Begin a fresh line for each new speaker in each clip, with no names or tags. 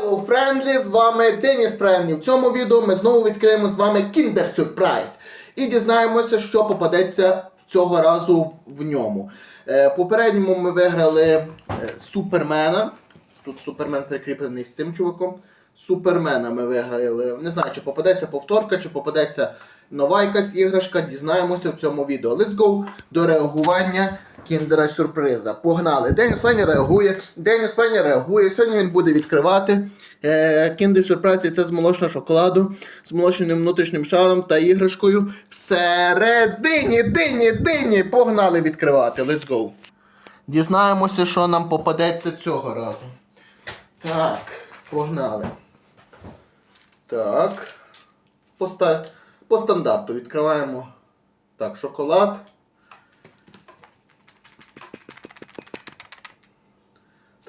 Hello, Friendly, з вами Деніс Френдлі. В цьому відео ми знову відкриємо з вами Kinder Surprise і дізнаємося, що попадеться цього разу в ньому. Е, попередньому ми виграли е, Супермена. Тут Супермен прикріплений з цим чуваком. Супермена ми виграли. Не знаю, чи попадеться повторка, чи попадеться нова якась іграшка. Дізнаємося в цьому відео. Let's go до реагування кіндера сюрприза. Погнали. Деніс Пені реагує. Деніс Пені реагує. Сьогодні він буде відкривати. Е, Кіндер сюрприз це з молочного шоколаду, з молочним внутрішнім шаром та іграшкою всередині, дині, дині. Погнали відкривати. Let's go. Дізнаємося, що нам попадеться цього разу. Так, погнали. Так. По, ста- по стандарту відкриваємо. Так, шоколад.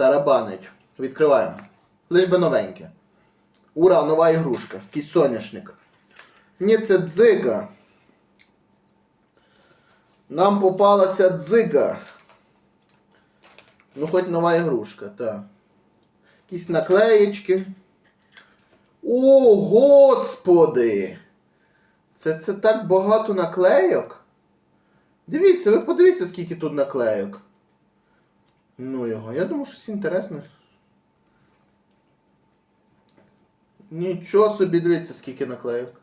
Тарабанить. Відкриваємо. Лиш би новеньке. Ура, нова ігрушка. Якийсь соняшник. Ні, це дзига. Нам попалася дзига. Ну, хоч нова ігрушка, так. Якісь наклеєчки. О, господи! Це, це так багато наклейок. Дивіться, ви подивіться, скільки тут наклейок. Ну його. Я думаю, щось інтересне. Нічого собі, дивіться, скільки наклейок.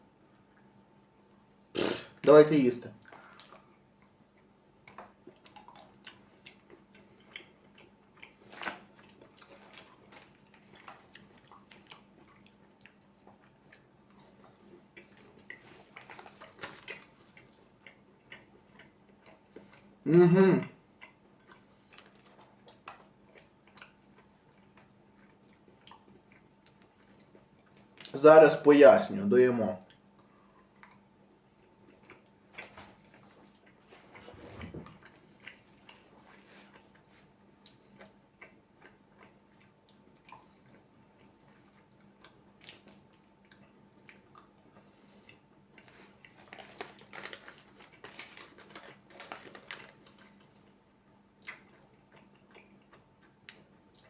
Давайте їсти. Угу. Зараз поясню, доїмо.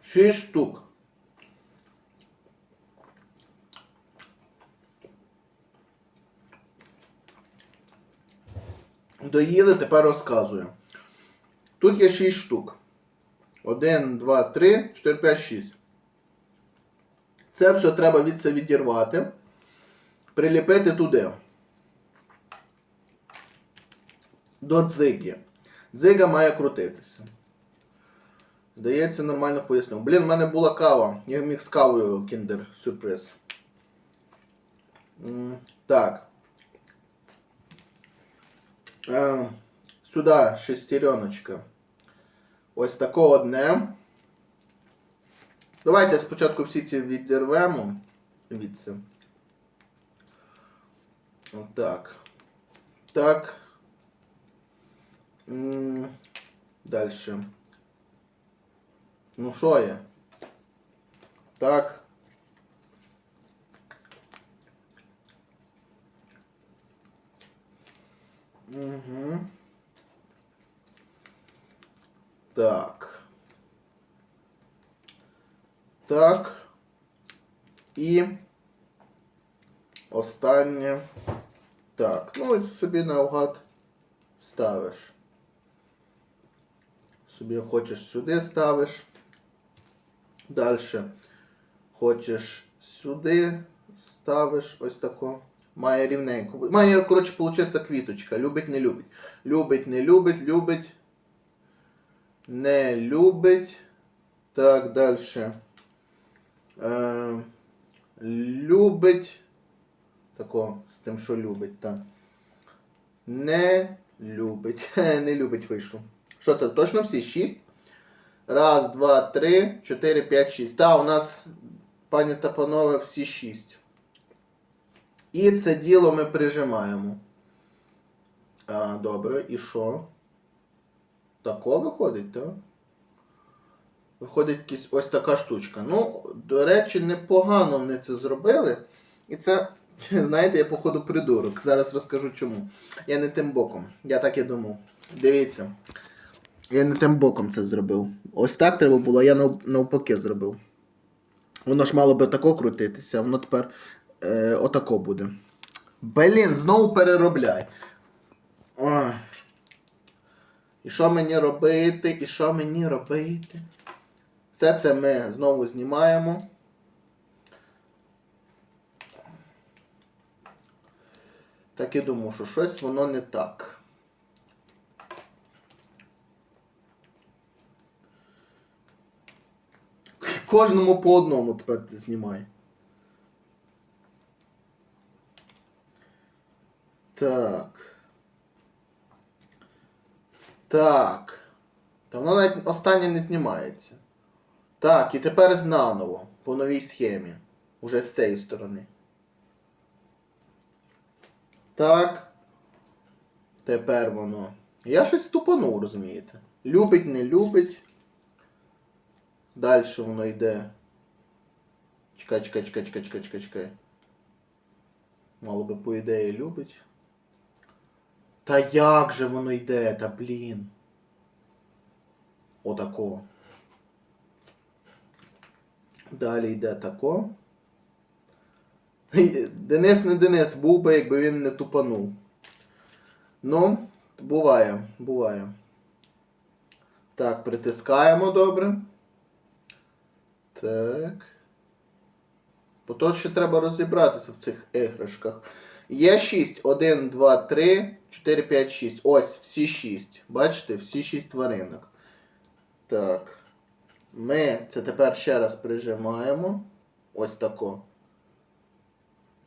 Шість штук. Доїли, тепер розказую. Тут є 6 штук. 1, 2, 3, 4, 5, 6. Це все треба від це відірвати. Приліпити туди. До дзиги. Дзига має крутитися. Здається, нормально пояснив. Блін, в мене була кава. Я міг з кавою кіндер сюрприз. Так. Е, сюди шестереночка. Ось таке одне. Давайте спочатку всі ці відірвемо. Звідси. Отак. Так. М, Дальше. Ну що є? Так. Угу. Так. Так. І останнє. Так. Ну і собі наугад ставиш. Собі хочеш сюди ставиш. Далі. Хочеш сюди ставиш ось тако. Має рівненько. Має, коротше, получиться квіточка. Любить, не любить. Любить, не любить, любить. Не любить. Так, далі. Е, любить. Тако, з тим, що любить, так. Не любить. Не любить вийшло. Що це? Точно всі? Шість? Раз, два, три, чотири, п'ять, шість. Та, у нас, пані та панове, всі шість. І це діло ми прижимаємо. А, добре, і що? Тако виходить, так? Виходить якась ось така штучка. Ну, до речі, непогано вони це зробили. І це, знаєте, я походу придурок. Зараз розкажу чому. Я не тим боком. Я так і думав. Дивіться. Я не тим боком це зробив. Ось так треба було, я нав- навпаки зробив. Воно ж мало би тако крутитися, воно тепер е, отако буде. Блін, знову переробляй. Ой. І що мені робити? І що мені робити? Все це ми знову знімаємо. Так і думаю, що щось воно не так. Кожному по одному тепер ти знімай. Так. Так. Та воно навіть останнє не знімається. Так, і тепер знаново. По новій схемі. Уже з цієї сторони. Так. Тепер воно. Я щось тупанув, розумієте? Любить, не любить. Далі воно йде. Чекай, чекай, чекай, чекай, чекай, чекай, чекай. Мало би, по ідеї, любить. Та як же воно йде, та блін. Отако. Далі йде тако. Денис не Денис був би, якби він не тупанув. Ну, буває, буває. Так, притискаємо добре. Так. Бо то ще треба розібратися в цих іграшках. Є 6. 1, 2, 3, 4, 5, 6. Ось, всі 6. Бачите, всі 6 тваринок. Так. Ми це тепер ще раз прижимаємо. Ось тако.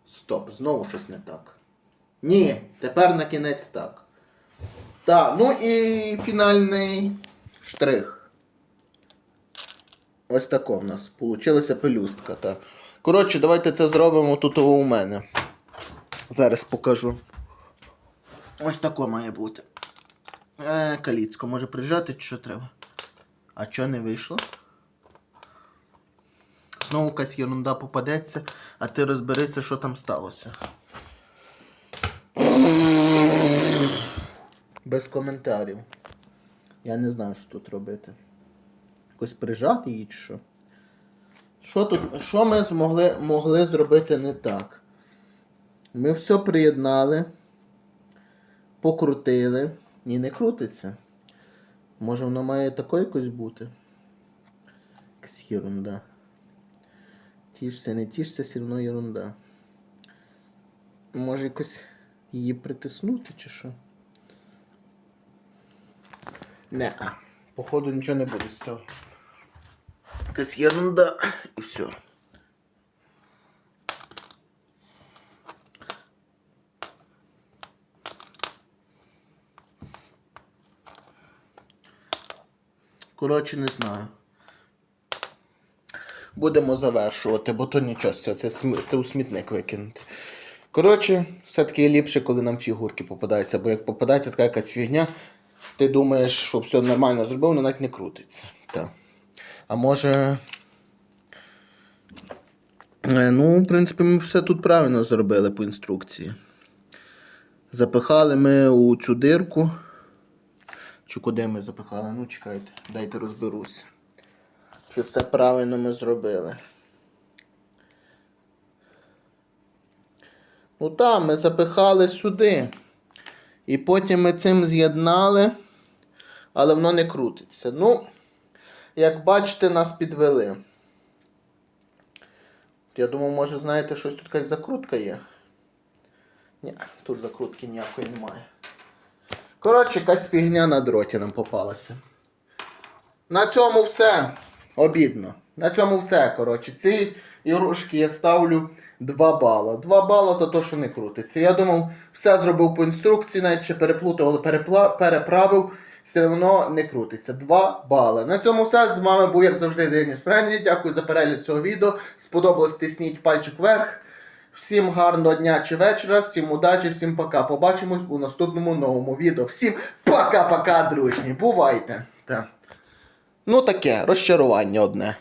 Стоп, знову щось не так. Ні, тепер на кінець так. Так, ну і фінальний штрих. Ось тако в нас получилася пелюстка. Та. Коротше, давайте це зробимо тут у мене. Зараз покажу. Ось тако має бути. Е, каліцько, може прижати, що треба? А що не вийшло? Знову якась ерунда попадеться, а ти розберися, що там сталося. Без коментарів. Я не знаю, що тут робити. Якось прижати її чи що? Що тут? Що ми змогли могли зробити не так? Ми все приєднали, покрутили. Ні, не крутиться. Може воно має тако якось бути? Якась ерунда. Тішся, не тішся, все одно ерунда. Може якось її притиснути чи що? Не, а. Походу нічого не буде з цього. Якась ерунда і все. Коротше, не знаю. Будемо завершувати, бо то нічого з цього, це, це у смітник викинути. Коротше, все-таки ліпше, коли нам фігурки попадаються, бо як попадається така якась фігня, ти думаєш, що все нормально зробив, воно навіть не крутиться. Так. А може. Е, Ну, в принципі, ми все тут правильно зробили по інструкції. Запихали ми у цю дирку. Чи куди ми запихали? Ну, чекайте, дайте розберуся. Чи все правильно ми зробили? Ну так, ми запихали сюди. І потім ми цим з'єднали, але воно не крутиться. Ну, як бачите, нас підвели. Я думаю, може, знаєте, щось тут якась закрутка є. Ні, тут закрутки ніякої немає. Коротше, якась фігня на дроті нам попалася. На цьому все. Обідно. На цьому все. Коротше, ці ігрушки я ставлю 2 бала. 2 бала за те, що не крутиться. Я думав, все зробив по інструкції, навіть ще переплутав, але перепла... переправив. Все одно не крутиться. 2 бали. На цьому все. З вами був, як завжди, Деніс Френдлі. Дякую за перегляд цього відео. Сподобалось, тисніть пальчик вверх. Всім гарного дня чи вечора, всім удачі, всім пока. Побачимось у наступному новому відео. Всім пока-пока, дружні. Бувайте. Так. Ну таке, розчарування одне.